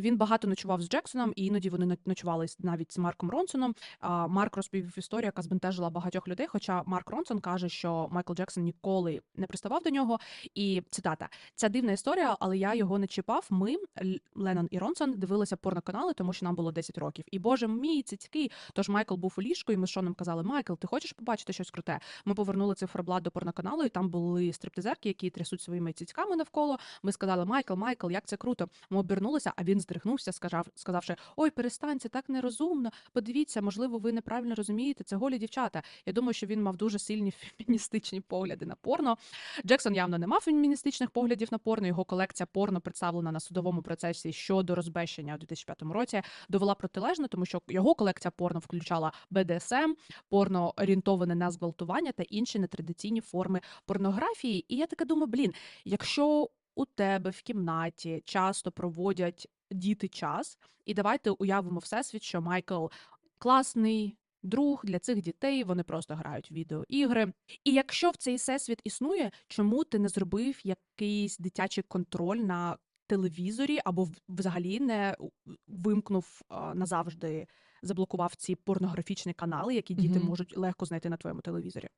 Він багато ночував з Джексоном, і іноді вони но- ночували навіть з Марком Ронсоном. А, Марк розповів історію, яка збентежила багатьох людей. Хоча Марк Ронсон каже, що Майкл Джексон ніколи не приставав до нього. І цитата: ця дивна історія, але я його не чіпав. Ми, Леннон і Ронсон, дивилися порноканали, тому що нам було 10 років. І боже мій цицьки. Тож Майкл був у ліжку, і ми з Шоном казали: Майкл, ти хочеш побачити щось круте? Ми повернули циферблат до порноканалу, і там були стриптизерки, які трясуть своїми цицьками навколо. Ми сказали: Майкл, Майкл, як це круто. Ми обернулися, а він здригнувся, сказав, сказавши: Ой, перестань, це так нерозумно. Подивіться, можливо, ви неправильно розумієте. Це голі дівчата. Я думаю, що він мав дуже сильні феміністичні погляди на порно. Джексон явно не мав феміністичних поглядів на порно. Його колекція порно представлена на судовому процесі щодо розбещення у 2005 році. Довела протилежне, тому що його колекція порно включала БДСМ, порно орієнтоване на зґвалтування та інші нетрадиційні форми порнографії. І я така думаю, блін, якщо у тебе в кімнаті часто проводять діти час, і давайте уявимо всесвіт, що Майкл класний. Друг для цих дітей вони просто грають в відеоігри. І якщо в цей всесвіт існує, чому ти не зробив якийсь дитячий контроль на телевізорі або взагалі не вимкнув назавжди, заблокував ці порнографічні канали, які діти Мгм. можуть легко знайти на твоєму телевізорі?